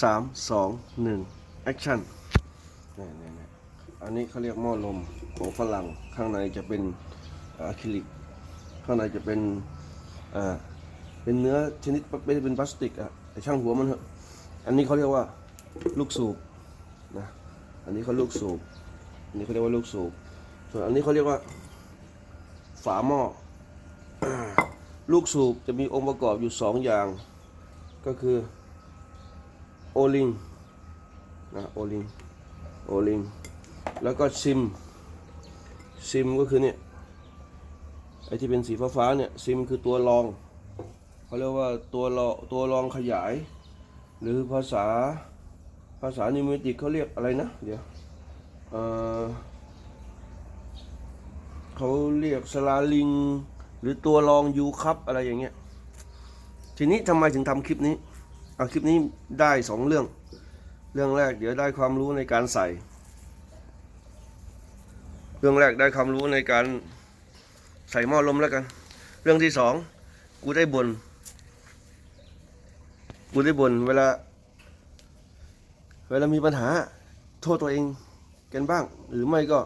สามสองหนึ่งแอคชั่นนี่นี่นี่อันนี้เขาเรียกหม้อลมของฝรั่งข้างในจะเป็นอะคริลิก ข้างในจะเป็นอ่าเป็นเนื้อชนิดไม่ได้เป็นพลาสติกอะแต่ช่างหัวมันเถอะอันนี้เขาเรียกว่าลูกสูบนะอันนี้เขาลูกสูบอันนี้เขาเรียกว่าลูกสูบส่วนอันนี้เขาเรียกว่าฝาหม้อลูกสูบจะมีองค์ประกอบอยู่สองอย่าง ก็คือ โอลิงนะโอลิงโอลิงแล้วก็ซิมซิมก็คือเนี่ยไอที่เป็นสีฟ้าๆเนี่ยซิมคือตัวรองเขาเรียกว่าตัวรอตัวรองขยาย หรือภาษาภาษานิวเมติกเขาเรียกอะไรนะ เดี๋ยวเเขาเรียกสลาลิง หรือตัวรองยูคัพอะไรอย่างเงี้ยทีนี้ทำไมถึงทำคลิปนี้ เอาคลิปนี้ได้สองเรื่อง เรื่องแรกเดี๋ยวได้ความรู้ในการใส่ เรื่องแรกได้ความรู้ในการใส่หม้อลมแล้วกัน เรื่องที่สองกูได้บน่นกูได้บ่นเวลา เวลามีปัญหาโทษตัวเองกันบ้าง หรือไม่ก็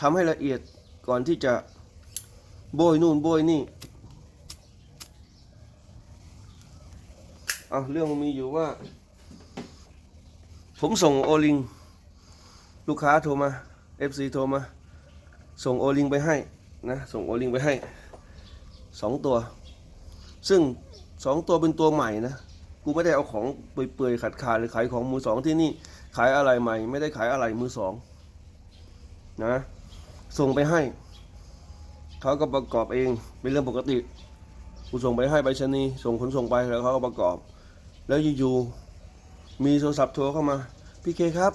ทำให้ละเอียดก่อนที่จะโบยนู่นโบยนี่ เอาเรื่องมันมีอยู่ว่า ผมส่งโอลิง ลูกค้าโทรมา FC โทรมา ส่งโอลิงไปให้นะส่งโอลิงไปให้สองตัว ซึ่งสองตัวเป็นตัวใหม่นะกูไม่ได้เอาของเปื่อยๆขาดขาดหรือขายของมือสองที่นี่ขายอะไรใหม่ ไม่ได้ขายอะไรมือสองนะส่งไปให้เขาก็ประกอบเองเป็นเรื่องปกติ กูส่งไปให้ไปรษณีส่งขนส่งไปแล้วเขาก็ประกอบ แล้วอยู่ๆมีโทรศัพท์โทรเข้ามาพี่เคครับ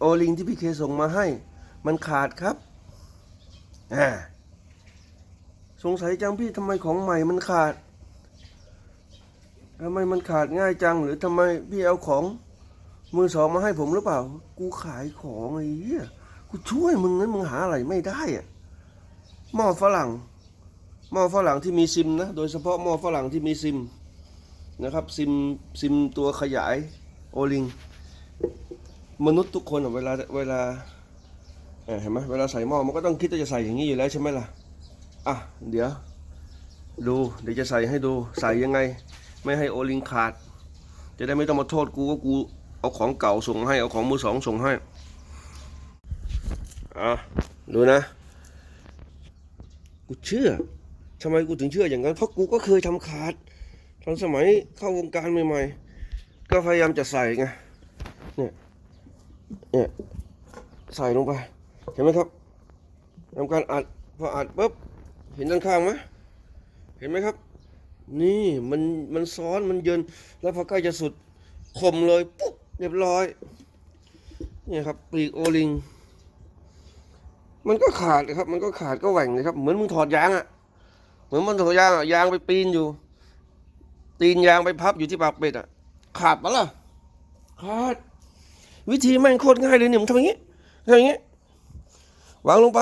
โอลิงที่พี่เคส่งมาให้ มันขาดครับอ่าสงสัยจังพี่ทำไมของใหม่มันขาดทำไมมันขาดง่ายจัง หรือทำไมพี่เอาของมือสองมาให้ผมหรือเปล่า กูขายของไอ้เหี้ย กูช่วยมึงนั้นมึงหาอะไรไม่ได้อะหม้อฝรั่ง หม้อฝรั่งที่มีซิมนะโดยเฉพาะหม้อฝรั่งที่มีซิมนะครับซิมซิมตัวขยายโอลิงมนุษย์ทุกคนเวลาเวลาเเห็นไหมเวลาใส่หม้อมันก็ต้องคิดว่าจะใส่อย่างนี้อยู่แล้วใช่ไหมล่ะอะเดี๋ยวดูเดี๋ยวจะใส่ให้ดูใส่ยังไง ไม่ให้โอลิงขาด จะได้ไม่ต้องมาโทษกูว่ากูเอาของเก่าส่งให้เอาของมือสองส่งให้อะดูนะ กูเชื่อ ทำไมกูถึงเชื่ออย่างนั้น เพราะกูก็เคยทำขาด ตอนสมัยเข้าวงการใหม่ๆ ก็พยายามจะใส่ไง เนี่ย เนี่ย ใส่ลงไป เห็นไหมครับทำการอัด พออัดปุ๊บ เห็นด้านข้างไหมเห็นไหมครับ นี่มันมันซ้อนมันเยิน แล้วพอใกล้จะสุดคมเลยปุ๊บเรียบร้อย เนี่ยครับปีกโอลิง มันก็ขาดครับ มันก็ขาดก็แหว่งนะครับ เหมือนมึงถอดยางอะ เหมือนมันถอดยางอะยางไปปีนอยู่ ตีนยางไปพับอยู่ที่ปากเป็ดอะขาดปะล่ะขาดวิธีแม่งโคตรง่ายเลยเนี่ยมึงทำอย่างนี้ทำอย่างนี้ วางลงไป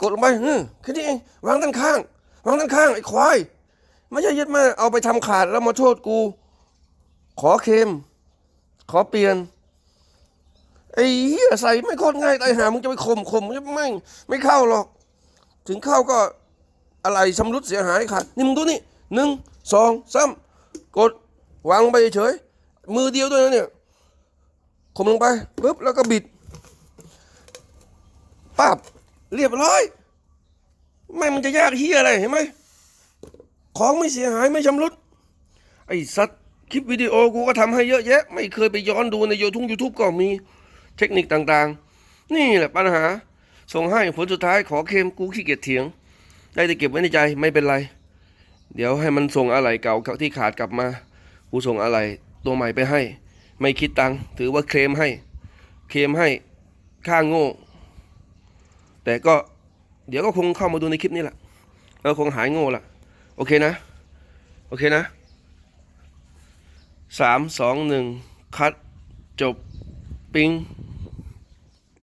กดลงไปอืมแค่นี้เองวางด้านข้าง วางด้านข้างไอ้ควายไม่ใช่ยึดมาเอาไปทำขาดแล้วมาโทษกู ขอเค็มขอเปลี่ยนไอ้เหี้ยใส่ไม่โคตรง่ายไอ้หามึงจะไปข่มข่มไม่ไม่ไม่เข้าหรอก ถึงเข้าก็ อะไรชำรุดเสียหายขาดนี่มึงดูนี่หนึ่งสองสามกดวางลงไปเฉยมือเดียวด้วยนะเนี่ยข่มลงไปปุ๊บแล้วก็บิดปับเรียบร้อย ไม่มันจะยากเฮียอะไรเห็นไหมของไม่เสียหายไม่ชำรุดไอ้สัตว์คลิปวิดีโอกูก็ทำให้เยอะแยะ ไม่เคยไปย้อนดูในยูทูบยูทูบก็มีเทคนิคต่างๆ นี่แหละปัญหา ส่งให้ผลสุดท้ายขอเค็มกูขี้เกียจเถียง ได้แต่เก็บไว้ในใจไม่เป็นไร เดี๋ยวให้มันส่งอะไรเก่าที่ขาดกลับมากูส่งอะไรตัวใหม่ไปให้ ไม่คิดตังค์ถือว่าเคลมให้ เคลมให้ค่าโง่ แต่ก็เดี๋ยวก็คงเข้ามาดูในคลิปนี้แหละแล้วคงหายโง่ละโอเคนะ โอเคนะสามสองหนึ่งคัดจบ ปิ้ง